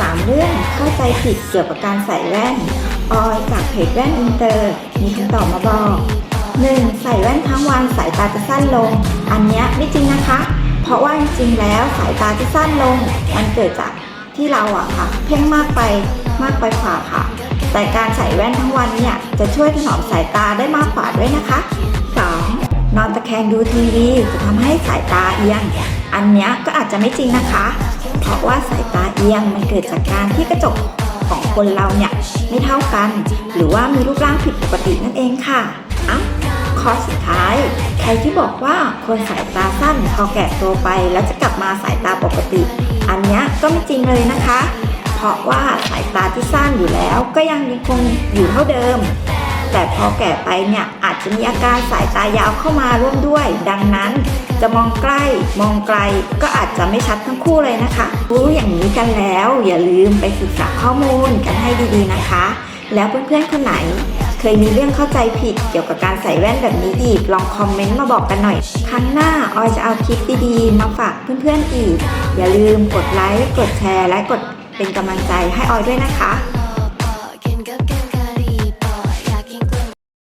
3 เรื่องเข้าใจผิดเกี่ยวกับการใส่แว่น ออยจากเพจแว่นอินเตอร์ มีคำตอบมาบอก 1. ใส่แว่นทั้งวันสายตาจะสั้นลง อันนี้ไม่จริงนะคะ เพราะว่าจริงแล้วสายตาที่สั้นลง มันเกิดจากที่เราอะค่ะ เพ่งมากไปมากไปกว่าค่ะ แต่การใส่แว่นทั้งวันเนี่ยจะช่วยถนอมสายตาได้มากกว่าด้วยนะคะ 2. นอนตะแคงดูทีวีจะทำให้สายตาเอียง อันนี้ก็อาจจะไม่จริงนะคะ เพราะว่าสายตาเอียงมันเกิดจากการที่กระจกของคนเราเนี่ยไม่เท่ากัน หรือว่ามีรูปร่างผิดปกตินั่นเองค่ะอะข้อสุดท้าย ใครที่บอกว่าคนสายตาสั้นพอแก่ตัวไปแล้วจะกลับมาสายตาปกติ อันนี้ก็ไม่จริงเลยนะคะ เพราะว่าสายตาที่สั้นอยู่แล้วก็ยังคงอยู่เท่าเดิม แต่พอแก่ไปเนี่ยอาจจะมีอาการสายตายาวเข้ามาร่วมด้วย ดังนั้นจะมองใกล้มองไกลก็อาจจะไม่ชัดทั้งคู่เลยนะคะ รู้อย่างนี้กันแล้ว อย่าลืมไปศึกษาข้อมูลกันให้ดีๆนะคะ แล้วเพื่อนๆคนไหน เคยมีเรื่องเข้าใจผิดเกี่ยวกับการใส่แว่นแบบนี้อีกลองคอมเมนต์มาบอกกันหน่อย ครั้งหน้าออยจะเอาคลิปดีๆ มาฝากเพื่อนๆอีก อย่าลืมกดไลค์กดแชร์และกดเป็นกำลังใจให้ออยด้วยนะคะ